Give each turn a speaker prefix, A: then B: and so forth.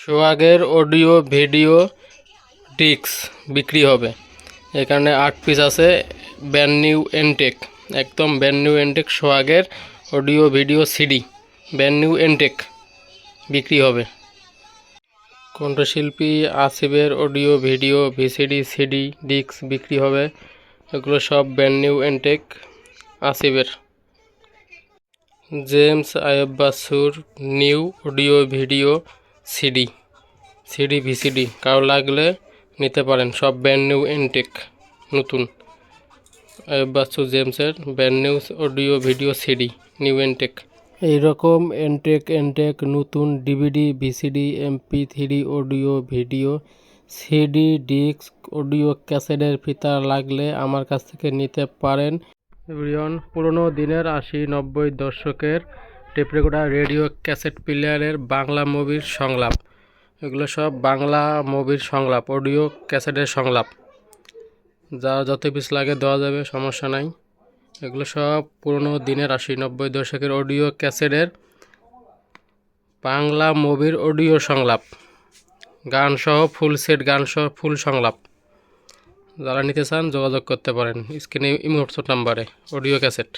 A: সোহাগের audio video disk বিক্রি হবে। এখানে আট পিস আছে ব্যান নিউ এনটেক একদম ব্যান্ড নিউ এনটেক সোহাগের audio video CD band new Entech বিক্রি হবে। কণ্ঠশিল্পী আসিফের অডিও ভিডিও ভিসিডি সিডি ডিক্স বিক্রি হবে। এগুলো সব ব্যান্ড নিউ এনটেক আসিফের। জেমস আয়ব বাসুর new audio video CD CD VCD কারও লাগলে নিতে পারেন। সব ব্যান্ড নিউ এনটেক নতুন। বাসু জেমসের band new audio video CD new Entech এইরকম এনটেক এনটেক নতুন DVD VCD MP three audio video CD disc audio ক্যাসেটের ফিতা লাগলে আমার কাছ থেকে নিতে পারেন। পুরোনো দিনের আশি নব্বই দশকের টেপ রেডিও ক্যাসেট প্লেয়ারের বাংলা মুভির সংলাপ। এগুলো সব বাংলা মুভির সংলাপ, অডিও ক্যাসেটের সংলাপ। যা যত পিস লাগে দেওয়া যাবে, সমস্যা নাই। এগুলো সব পুরোনো দিনের আশি, নব্বই দশকের অডিও ক্যাসেটের বাংলা মুভির অডিও সংলাপ। গান সহ ফুল সেট, গান সহ ফুল সংলাপ। যারা নিতে চান যোগাযোগ করতে পারেন, স্ক্রিনে ইমোটস নাম্বারে, অডিও ক্যাসেট।